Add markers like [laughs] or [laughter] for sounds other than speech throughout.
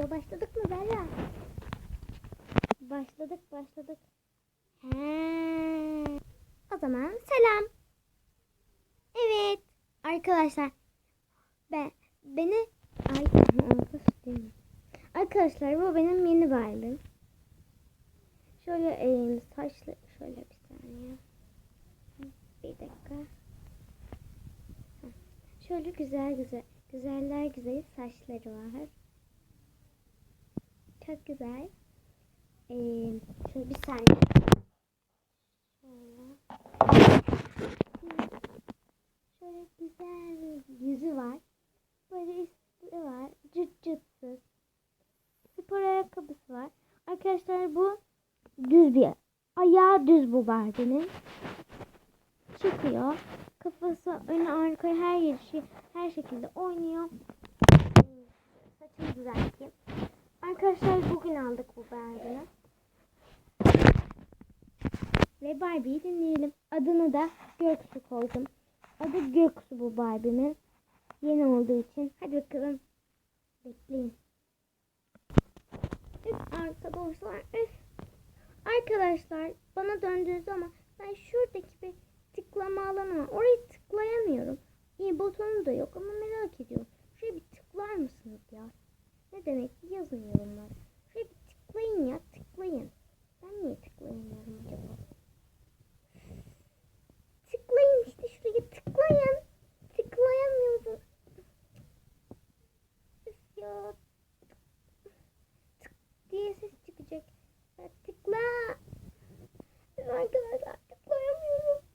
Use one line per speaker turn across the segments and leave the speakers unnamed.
Video başladık mı Bella? Başladık başladık. He. O zaman selam. Evet arkadaşlar. Ben beni ay arkadaşlar bu benim yeni Barbie'm. Şöyle e, saçlı şöyle bir saniye. Bir dakika. Şöyle güzel güzel güzeller güzeli saçları var. Çok güzel. Ee, şöyle bir saniye. Şöyle. Güzel bir yüzü var. Böyle üstü var. Cırt cırtsız. Spor ayakkabısı var. Arkadaşlar bu düz bir ayağı düz bu Barbie'nin. Çıkıyor. Kafası öne arkaya her yer şey, her şekilde oynuyor. Saçını düzelteyim. Aldık bu Barbie'yi. Ve Barbie'yi dinleyelim. Adını da Göksu koydum. Adı Göksu bu Barbie'nin. Yeni olduğu için. Hadi bakalım. Bekleyin. Üf arkadaşlar üf. Arkadaşlar bana döndüğü zaman ben şuradaki bir tıklama alanı var. Orayı tıklayamıyorum. İyi butonu da yok ama merak ediyorum. Şuraya bir tıklar mısınız ya? Ne demek yazın yorumlara. Şuraya bir tıklayın ya tıklayın. Ben niye tıklayamıyorum acaba? Tıklayın işte şuraya tıklayın. Tıklayamıyorum. Üf ya. Tık diye ses çıkacak. Ya tıkla. Üf Arkadaşlar tıklayamıyorum.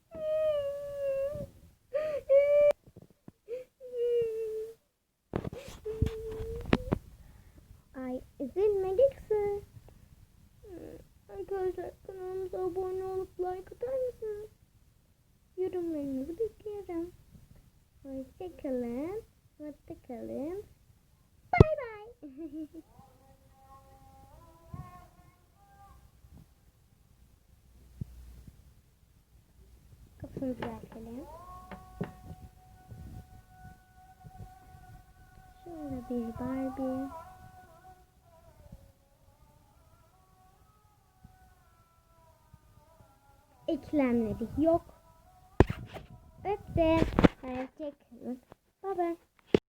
Ay üzülme Dixie. Arkadaşlar kanalımıza abone olup like atar mısınız? Yorumlarınızı bekliyorum. Hoşçakalın. Mutlu kalın. Bay bay. [laughs] Kapısını düzeltelim. Şöyle bir Barbie. Eklemleri yok. Öptüm. Hoşçakalın. Bye bye.